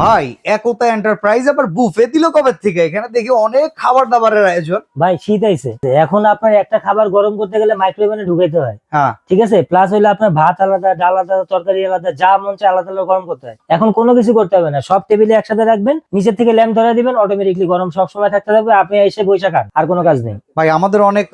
ভাই একতা এন্টারপ্রাইজ আবার বুফে দিল কবে থেকে? এখানে দেখি অনেক খাবার দাবারের আয়োজন। ভাই শীত আইছে। এখন আপনার একটা খাবার গরম করতে গেলে মাইক্রোওভেনে ঢুকাইতে হয়। হ্যাঁ। ঠিক আছে? প্লাস হইলে আপনার ভাত আলাদা ডাল আলাদা তরকারি আলাদা যা মন চায় আলাদা আলাদা গরম করতে হয়। এখন কোনো কিছু করতে হবে না। সব টেবিলে একসাথে রাখবেন নিচের থেকে ল্যাম্প ধরে দিবেন অটোমেটিকলি গরম সবসময় থাকতে থাকবে। আপনি এসে বৈশা খান আর কোনো কাজ নেই। ভাই আমাদের অনেক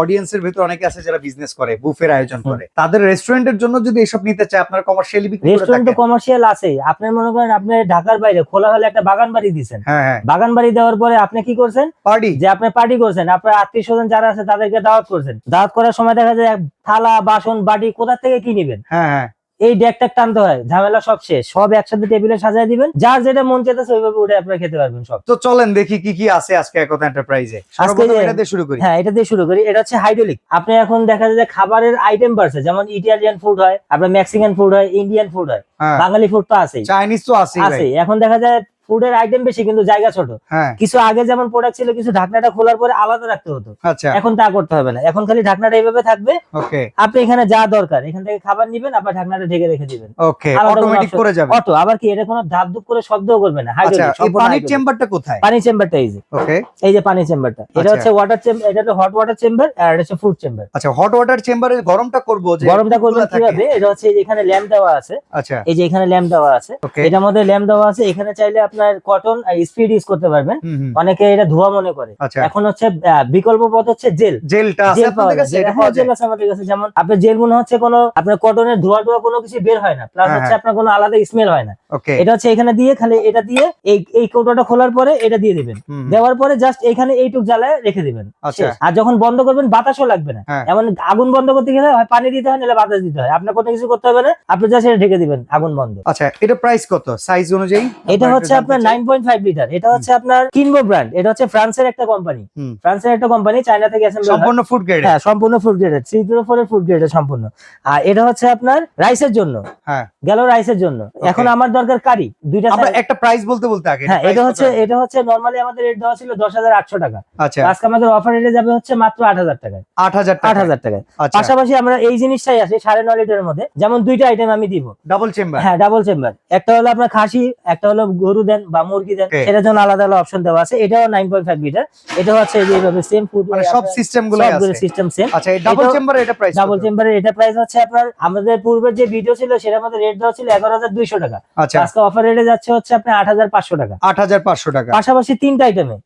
অডিয়েন্সের ভিতর অনেকে আছে যারা বিজনেস করে বুফের আয়োজন করে। তাদের রেস্টুরেন্টের জন্য যদি এসব নিতে চায় আপনার কমার্শিয়ালি বিক্রি করে রেস্টুরেন্ট তো কমার্শিয়াল আছে। আপনি মনে করেন আপনি ঢাকার বাইরে খোলা হলে একটা বাগান বাড়ি দিচ্ছেন হ্যাঁ হ্যাঁ। বাগান বাড়ি দেওয়ার পরে আপনি কি করছেন? পার্টি যে আপনি পার্টি করছেন। আপনার আত্মীয় স্বজন যারা আছে তাদেরকে দাওয়াত করছেন। দাওয়াত করার সময় দেখা যায় থালা বাসন বাটি কোথা থেকে কি নিবেন? হ্যাঁ হ্যাঁ। এই ডেকটা টানতে হয় ঝামেলা সব শেষ। সব একসাথে টেবিলে সাজায় দিবেন। যার যেটা মন চেতেছে ওইভাবে উঠে আপনারা খেতে পারবেন সব। তো চলেন দেখি কি কি আছে আজকে একতা এন্টারপ্রাইজে আজকে এটা দিয়ে শুরু করি। হ্যাঁ এটা দিয়ে শুরু করি। এটা হচ্ছে হাইড্রোলিক আপনি এখন দেখা যায় যে খাবারের আইটেম বাড়ছে যেমন ইটালিয়ান ফুড হয় আপনার মেক্সিকান ফুড হয় ইন্ডিয়ান ফুড হয় হ্যাঁ। বাঙালি ফুড তো আছেই। চাইনিজ তো আছে আছে এখন দেখা যায় ফুডের আইটেম বেশি কিন্তু জায়গা ছোট। হ্যাঁ। কিছু আগে যেমন প্রোডাক্ট ছিল কিছু ঢাকনাটা খোলার পরে আলাদা রাখতে হতো। আচ্ছা। এখন তা করতে হবে না। এখন খালি ঢাকনাটা এইভাবে থাকবে। আপনি এখানে যা দরকার এখান থেকে খাবার নিবেন আপনার ঢাকনাটা ঢেকে রেখে দিবেন। ওকে অটোমেটিক করে যাবে। অটো আবার কি এটা কোনো ধাপ ধুপ করে শব্দও করবে না আচ্ছা পানির চেম্বারটা কোথায়? পানি চেম্বারটা এই যে। ওকে। এই যে পানি চেম্বারটা। এটা আচ্ছা। হচ্ছে ওয়াটার চেম্বার এটা হচ্ছে হট ওয়াটার চেম্বার আর এটা হচ্ছে ফুড চেম্বার আচ্ছা হট ওয়াটার চেম্বারে গরমটা করব যে গরমটা করবেন কীভাবে? এটা হচ্ছে এখানে ল্যাম্প দেওয়া আছে। আচ্ছা। এই যে এখানে ল্যাম্প দেওয়া আছে। এটার মধ্যে ল্যাম্প দেওয়া আছে। এখানে চাইলে আপনার কটন স্পিড ইউজ করতে পারবেন। অনেকে এটা ধোয়া মনে করে। আচ্ছা। এখন হচ্ছে বিকল্প পথ হচ্ছে জেল জেলটা আছে জেল আছে আমাদের কাছে। যেমন আপনার জেল মনে হচ্ছে কোনো আপনার কটনের ধোয়া টোয়া কোনো কিছু বের হয় না। প্লাস হ্যাঁ, হচ্ছে হ্যাঁ। আপনার কোনো আলাদা স্মেল হয় না। এটা হচ্ছে এখানে দিয়ে খালি এটা দিয়ে এই এই কৌটোটা খোলার পরে এটা দিয়ে দিবেন। দেওয়ার পরে জাস্ট এখানে এইটুক জ্বালায় রেখে দিবেন। আচ্ছা। আর যখন বন্ধ করবেন বাতাসও লাগবে না। হ্যাঁ। এমন আগুন বন্ধ করতে গেলে হয় পানি দিতে হয় নাহলে বাতাস দিতে হয়। আপনার কোনো কিছু করতে হবে না। আপনি জাস্ট এটা ঢেকে দিবেন আগুন বন্ধ। আচ্ছা এটা প্রাইস কত? সাইজ অনুযায়ী? এটা হচ্ছে একটু আপনার জানতে চাই। নাইন পয়েন্ট ফাইভ লিটার এটা হচ্ছে আপনার কিনবো ব্র্যান্ড এটা হচ্ছে ফ্রান্সের একটা কোম্পানি ফ্রান্সের একটা কোম্পানি চায়না থেকে অ্যাসেম্বল সম্পূর্ণ ফুড গ্রেড হ্যাঁ সম্পূর্ণ ফুড জিরো ফোর এর ফুড গ্রেডেড সম্পূর্ণ। আর এটা হচ্ছে আপনার রাইসের জন্য। হ্যাঁ। গেল রাইসের জন্য। এখন আমার দরকার কারি দুইটা আমরা একটা প্রাইস বলতে বলতে আগে। হ্যাঁ এটা হচ্ছে এটা হচ্ছে নর্মালি আমাদের রেট দেওয়া ছিল দশ হাজার আটশো টাকা। আচ্ছা। আজকে আমাদের অফার রেটে যাবে হচ্ছে মাত্র আট হাজার টাকায়। আট হাজার টাকায়। আচ্ছা। পাশাপাশি আমরা এই জিনিসটাই আছে সাড়ে নয় লিটারের মধ্যে। যেমন দুইটা আইটেম আমি দিব। ডাবল চেম্বার হ্যাঁ ডাবল চেম্বার একটা হলো আপনার খাসি একটা হলো গরু দেন বা মুরগি দেন. সেটার জন্য আলাদা আলাদা অপশন দেওয়া আছে। এটাও নাইন পয়েন্ট ফাইভ লিটার এটা হচ্ছে এইভাবে সেম ফুড মানে সব সিস্টেমগুলো সিস্টেম সেম আচ্ছা ডাবল চেম্বার এটা প্রাইস ডাবল চেম্বারের এটা প্রাইস হচ্ছে আপনার আমাদের পূর্বের যে ভিডিও ছিল সেটার মধ্যে রেট দেওয়া ছিল এগারো হাজার দুইশো টাকা। আচ্ছা। আজকে অফার রেটে যাচ্ছে হচ্ছে আপনার আট হাজার পাঁচশো টাকা। আট হাজার পাঁচশো টাকা। পাশাপাশি তিনটা আইটেমে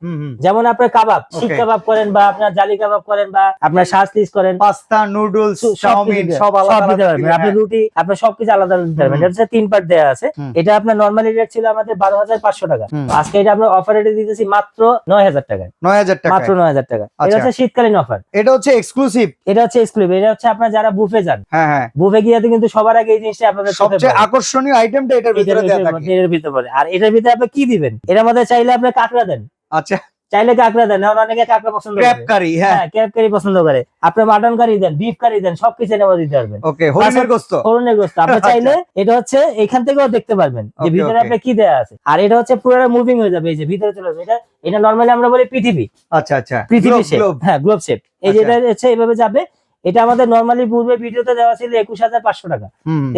যেমন আপনার কাবাব শিক কাবাব করেন বা আপনার জালি কাবাব করেন বা আপনার শাস পিস করেন। পাস্তা নুডলস চাউমিন সব আলাদা দিতে পারবেন। আপনি হ্যাঁ। রুটি আপনার সবকিছু আলাদা আলাদা দিতে পারবেন। এটা হচ্ছে তিন পার্ট দেওয়া আছে। এটা আপনার নর্মালি রেট ছিল আমাদের বারো হাজার পাঁচশো টাকা। আজকে এটা আমরা অফার রেটে দিতেছি মাত্র নয় হাজার টাকা নয় হাজার টাকা মাত্র নয় হাজার টাকা। এটা আচ্ছা। হচ্ছে শীতকালীন অফার এটা হচ্ছে এক্সক্লুসিভ এটা হচ্ছে এক্সক্লুসিভ এটা হচ্ছে আপনার যারা বুফে যান। হ্যাঁ হ্যাঁ। বুফে গিয়ে কিন্তু সবার আগে এই জিনিসটা আপনাদের সবচেয়ে আকর্ষণীয় আইটেমটা এটার ভিতরে থাকে। এটার ভিতরে আর এটার ভিতরে আপনি কি দিবেন? এটার মধ্যে চাইলে আপনি কাঁকড়া দেন। আচ্ছা। চাইলে কাঁকড়া দেন অনেকে কাঁকড়া পছন্দ করে। কারি হ্যাঁ। হ্যাঁ কারি পছন্দ করে। আপনি মাটন কারি দেন বিফ কারি দেন সবকিছু মধ্যে দিতে পারবেন। ওকে হরিণের গোস্ত। হরিণের গোস্ত। আপনি আচ্ছা। চাইলে এটা হচ্ছে এখান থেকেও দেখতে পারবেন যে ভিতরে. আপনি কি দেয়া আছে। আর এটা হচ্ছে পুরো মুভিং হয়ে যাবে এই যে ভিতরে চলে যাবে এটা এটা নর্মালি আমরা বলি পৃথিবী। আচ্ছা আচ্ছা। পৃথিবী শেপ হ্যাঁ গ্লোব শেপ এই যেটা আচ্ছা। হচ্ছে এইভাবে যাবে। এটা আমাদের নর্মালি পূর্বে ভিডিওতে দেওয়া ছিল একুশ হাজার পাঁচশো টাকা।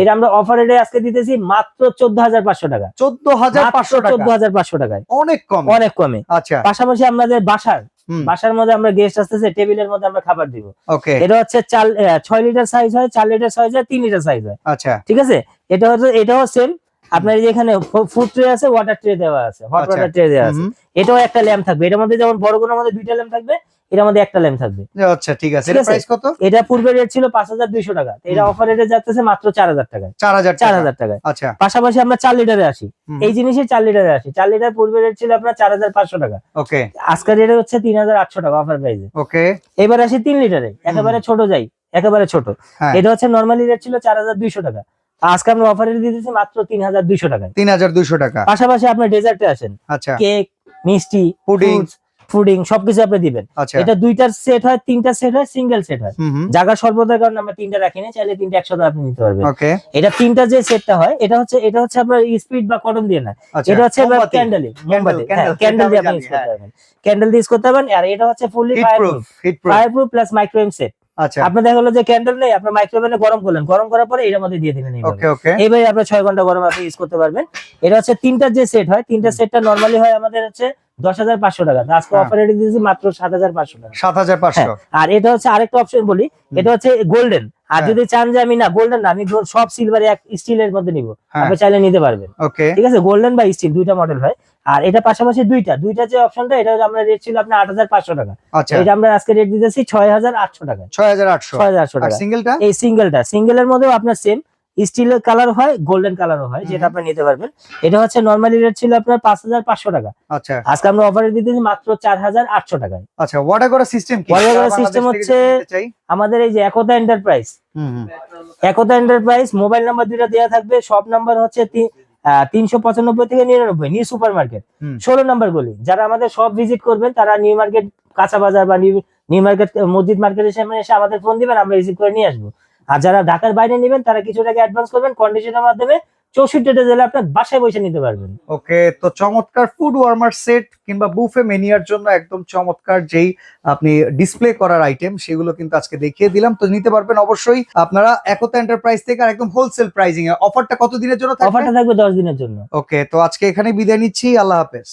এটা আমরা অফার রেটে আজকে দিতেছি মাত্র চোদ্দ হাজার পাঁচশো টাকা। চোদ্দ হাজার পাঁচশো চোদ্দ হাজার পাঁচশো টাকায়। অনেক কম। অনেক কমে। আচ্ছা। পাশাপাশি আমাদের বাসার। বাসার মধ্যে আমরা গেস্ট আসতেছে টেবিলের মধ্যে আমরা খাবার দিব। ওকে। এটা হচ্ছে চার ছয় লিটার সাইজ হয় চার লিটার সাইজ হয় তিন লিটার সাইজ হয়। আচ্ছা। ঠিক আছে? এটা হচ্ছে এটাও সেম আপনার এই যে এখানে ফুড ট্রে আছে ওয়াটার ট্রে দেওয়া আছে হট। ওয়াটার ট্রে দেওয়া আছে। এটাও একটা ল্যাম্প থাকবে। এটার মধ্যে যেমন বড় কোনো মধ্যে দুইটা ল্যাম্প থাকবে এটার মধ্যে একটা ল্যাম্প থাকবে। আচ্ছা ঠিক আছে। এটা প্রাইস কত? এটা পূর্বে রেট ছিল পাঁচ হাজার দুইশো টাকা। এটা অফার রেটে যাচ্ছে মাত্র চার হাজার টাকায় চার হাজার টাকা। টাকায় আচ্ছা। পাশাপাশি আমরা চার লিটারে আসি। এই জিনিসে চার লিটারে আসি। চার লিটার পূর্বে রেট ছিল আপনার চার হাজার পাঁচশো টাকা। ওকে। আজকের রেটে হচ্ছে তিন হাজার আটশো টাকা অফার প্রাইসে ওকে। এবার আসি তিন লিটারে একেবারে ছোট যাই। একেবারে ছোট। হ্যাঁ। এটা হচ্ছে নর্মালি রেট ছিল চার হাজার দুইশো টাকা। আজকে আমরা অফারে দিতেছি মাত্র তিন হাজার দুইশো টাকায় তিন হাজার দুইশো টাকা। পাশাপাশি আপনার ডেজার্টে আসেন। আচ্ছা। কেক মিষ্টি Pudding। ফুডিং সবকিছু আপনি দিবেন। আচ্ছা। এটা দুইটার সেট হয় তিনটা সেট হয় সিঙ্গেল সেট হয়। জায়গা সর্বদার কারণে আমরা তিনটা রাখি না চাইলে তিনটা একসাথে আপনি নিতে পারবেন। এটা তিনটা যে সেটটা হয় এটা হচ্ছে এটা হচ্ছে আপনার স্পিড বা কটন দিয়ে না। আচ্ছা এটা হচ্ছে। ক্যান্ডেল ক্যান্ডেল দিয়ে আপনি ইউজ করতে পারবেন। ক্যান্ডেল দিয়ে ইউজ করতে পারবেন আর এটা হচ্ছে fully heat fireproof proof fireproof plus microwave set আচ্ছা। আপনার দেখা গেলো যে ক্যান্ডেল নেই আপনার মাইক্রোওভেনে গরম করলেন। গরম করার পরে এটার মধ্যে দিয়ে দিলেন এইভাবে। আপনার ছয় ঘণ্টা গরম আপনি ইউজ করতে পারবেন। এটা হচ্ছে তিনটা যে সেট হয় তিনটা সেটটা নর্মালি হয় আমাদের হচ্ছে দশ হাজার পাঁচশো টাকা। আজকে হ্যাঁ। অফার রেটে দিয়েছি মাত্র সাত হাজার পাঁচশো টাকা। সাত হাজার পাঁচশো। হ্যাঁ, আর এটা হচ্ছে আরেকটা অপশন বলি। এটা হচ্ছে গোল্ডেন আর হ্যাঁ। যদি চান যে আমি না গোল্ডেন না আমি সব সিলভার এক স্টিলের মধ্যে নিব। হ্যাঁ। আপনি চাইলে নিতে পারবেন। ঠিক আছে? গোল্ডেন বা স্টিল দুইটা মডেল হয়। আর এটা পাশাপাশি দুইটা দুইটা যে অপশনটা এটা আমরা রেট ছিল আপনার আট হাজার পাঁচশো টাকা। আচ্ছা। এটা আমরা আজকে রেট দিতেছি ছয় হাজার আটশো টাকা। ছয় হাজার আটশো। ছয় হাজার আটশো টাকা। সিঙ্গেলটা এই সিঙ্গেলটা সিঙ্গেলের মধ্যেও আপনার সেম স্টিলের কালার হয় গোল্ডেন কালারও হয় যেটা আপনি নিতে পারবেন। এটা হচ্ছে নর্মালি রেট ছিল আপনার পাঁচ হাজার পাঁচশো টাকা। আচ্ছা। আজকে আমরা অফারে দিতেছি মাত্র চার হাজার আটশো টাকায়। আচ্ছা ওয়াটার করা সিস্টেম কি? Order করা যারা system হচ্ছে- আমাদের এই যে Ekta enterprise Ekta enterprise mobile number দুইটা দেওয়া থাকবে সব নাম্বার হচ্ছে তিনশো পঁচানব্বই থেকে নিরানব্বই নিউ সুপার মার্কেট ষোলো নম্বর গলি। যারা আমাদের সব ভিজিট করবেন তারা নিউ মার্কেট কাঁচা বাজার বা নিউ নিউ মার্কেট মসজিদ মার্কেটের সামনে এসে আমাদের ফোন দিবেন আমরা রিসিভ করে নিয়ে আসব। আর যারা ঢাকার বাইরে নেবেন তারা কিছু টাকা অ্যাডভান্স করবেন কন্ডিশনের মাধ্যমে চৌষট্টিটা জেলা আপনার বাসায় বসে নিতে পারবেন। ওকে তো চমৎকার ফুড ওয়ার্মার সেট কিংবা বুফে মেনিয়ার জন্য একদম চমৎকার যেই আপনি ডিসপ্লে করার আইটেম সেগুলো কিন্তু আজকে দেখিয়ে দিলাম। তো নিতে পারবেন অবশ্যই আপনারা একতা এন্টারপ্রাইজ থেকে আর একদম হোলসেল প্রাইসিং এ। অফারটা কত দিনের জন্য অফারটা থাকবে দশ দিনের জন্য। ওকে তো আজকে এখানে বিদায় নিচ্ছি। আল্লাহ হাফেজ।